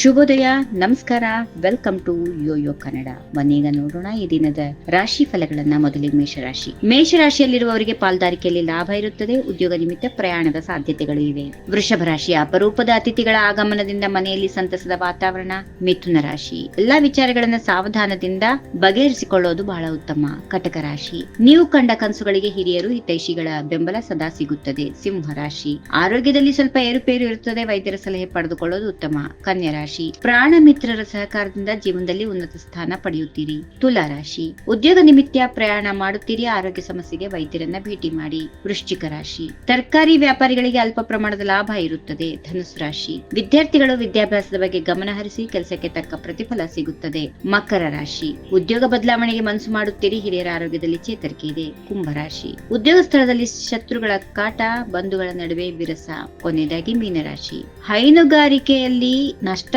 ಶುಭೋದಯ, ನಮಸ್ಕಾರ welcome to Yoyo Kannada ಮನೀಗ ನೋಡೋಣ ಈ ದಿನದ ರಾಶಿ ಫಲಗಳನ್ನ ಮೊದಲಿಗೆ ಮೇಷರಾಶಿ. ಮೇಷರಾಶಿಯಲ್ಲಿರುವವರಿಗೆ ಪಾಲ್ದಾರಿಕೆಯಲ್ಲಿ ಲಾಭ ಇರುತ್ತದೆ, ಉದ್ಯೋಗ ನಿಮಿತ್ತ ಪ್ರಯಾಣದ ಸಾಧ್ಯತೆಗಳು ಇವೆ. ವೃಷಭ ರಾಶಿಯ ಅಪರೂಪದ ಅತಿಥಿಗಳ ಆಗಮನದಿಂದ ಮನೆಯಲ್ಲಿ ಸಂತಸದ ವಾತಾವರಣ, ಮಿಥುನ ರಾಶಿ. ಎಲ್ಲಾ ವಿಚಾರಗಳನ್ನ ಸಾವಧಾನದಿಂದ ಬಗೆಹರಿಸಿಕೊಳ್ಳೋದು ಬಹಳ ಉತ್ತಮ ಕಟಕ ರಾಶಿ. ನೀವು ಕಂಡ ಕನಸುಗಳಿಗೆ ಹಿರಿಯರು, ಹಿತೈಷಿಗಳ ಬೆಂಬಲ ಸದಾ ಸಿಗುತ್ತದೆ. ಸಿಂಹ ರಾಶಿ. ಆರೋಗ್ಯದಲ್ಲಿ ಸ್ವಲ್ಪ ಏರುಪೇರು ಇರುತ್ತದೆ, ವೈದ್ಯರ ಸಲಹೆ ಪಡೆದುಕೊಳ್ಳೋದು ಉತ್ತಮ. ಕನ್ಯಾ ರಾಶಿ ಪ್ರಾಣ ಮಿತ್ರರ ಸಹಕಾರದಿಂದ ಜೀವನದಲ್ಲಿ ಉನ್ನತ ಸ್ಥಾನ ಪಡೆಯುತ್ತೀರಿ. ತುಲಾ ರಾಶಿ ಉದ್ಯೋಗ ನಿಮಿತ್ತ ಪ್ರಯಾಣ ಮಾಡುತ್ತೀರಿ. ಆರೋಗ್ಯ ಸಮಸ್ಯೆಗೆ ವೈದ್ಯರನ್ನ ಭೇಟಿ ಮಾಡಿ. ವೃಶ್ಚಿಕ ರಾಶಿ. ತರಕಾರಿ ವ್ಯಾಪಾರಿಗಳಿಗೆ ಅಲ್ಪ ಪ್ರಮಾಣದ ಲಾಭ ಇರುತ್ತದೆ. ಧನುಸ್ ರಾಶಿ. ವಿದ್ಯಾರ್ಥಿಗಳು ವಿದ್ಯಾಭ್ಯಾಸದ ಬಗ್ಗೆ ಗಮನ ಹರಿಸಿ ಕೆಲಸಕ್ಕೆ ತಕ್ಕ ಪ್ರತಿಫಲ ಸಿಗುತ್ತದೆ. ಮಕರ ರಾಶಿ. ಉದ್ಯೋಗ ಬದಲಾವಣೆಗೆ ಮನಸ್ಸು ಮಾಡುತ್ತೀರಿ. ಹಿರಿಯರ ಆರೋಗ್ಯದಲ್ಲಿ ಚೇತರಿಕೆ ಇದೆ. ಕುಂಭರಾಶಿ ಉದ್ಯೋಗ ಸ್ಥಳದಲ್ಲಿ ಶತ್ರುಗಳ ಕಾಟ, ಬಂಧುಗಳ ನಡುವೆ ವಿರಸ. ಕೊನೆಯದಾಗಿ ಮೀನರಾಶಿ. ಹೈನುಗಾರಿಕೆಯಲ್ಲಿ ನಷ್ಟ